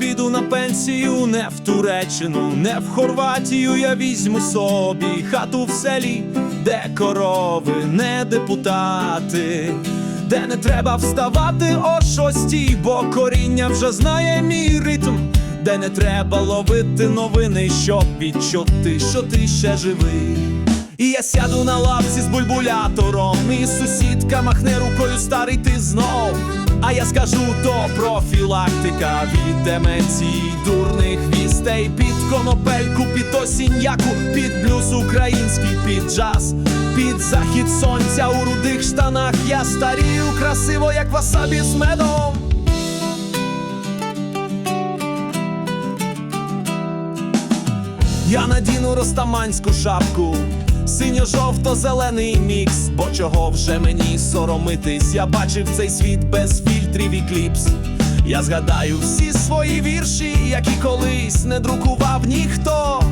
піду на пенсію, не в Туреччину, не в Хорватію. Я візьму собі хату в селі, де корови, не депутати, де не треба вставати о шостій, бо коріння вже знає мій ритм, де не треба ловити новини, щоб відчути, що ти ще живий. І я сяду на лавці з бульбулятором, і сусідка махне рукою старий ти знов. Я скажу то профілактика від деменції, дурних вістей під конопельку, під осінняку, під блюз український, під джаз, під захід сонця у рудих штанах. Я старію красиво, як васабі з медом. Я надіну ростаманську шапку, синьо-жовто-зелений мікс, бо чого вже мені соромитись, я бачив цей світ без фільтрів і кліпс. Я згадаю всі свої вірші, які колись не друкував ніхто.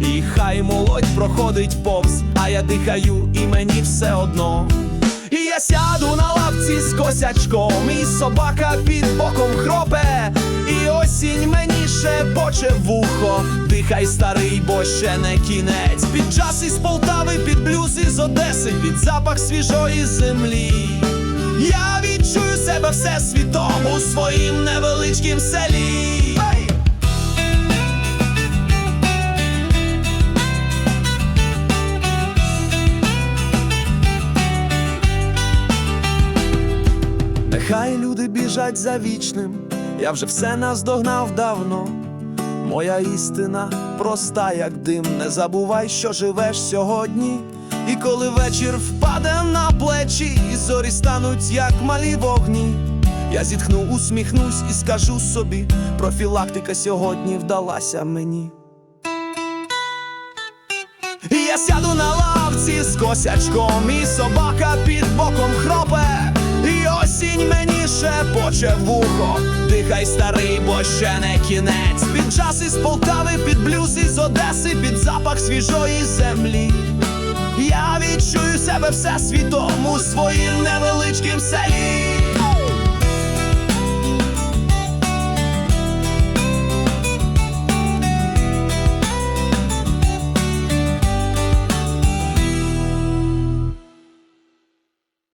І хай молодь проходить повз, а я дихаю, і мені все одно. І я сяду на лавці з косячком, і собака під боком хропе, і осінь мені шепоче вухо. Дихай старий, бо ще не кінець. Із Полтави, під блюз із Одеси, під запах свіжої землі. Я відчую себе всесвітом у своїм невеличкім селі. Нехай люди біжать за вічним, я вже все наздогнав давно. Моя істина проста, як дим. Не забувай, що живеш сьогодні. І коли вечір впаде на плечі, і зорі стануть, як малі вогні. Я зітхну, усміхнусь і скажу собі, профілактика сьогодні вдалася мені. І я сяду на лавці з косячком, і собака під боком хропе, осінь мені шепоче вухо. Дихай старий, бо ще не кінець. Під час із Полтави, під блюз із Одеси, під запах свіжої землі. Я відчую себе всесвітом у своїм невеличкім селі.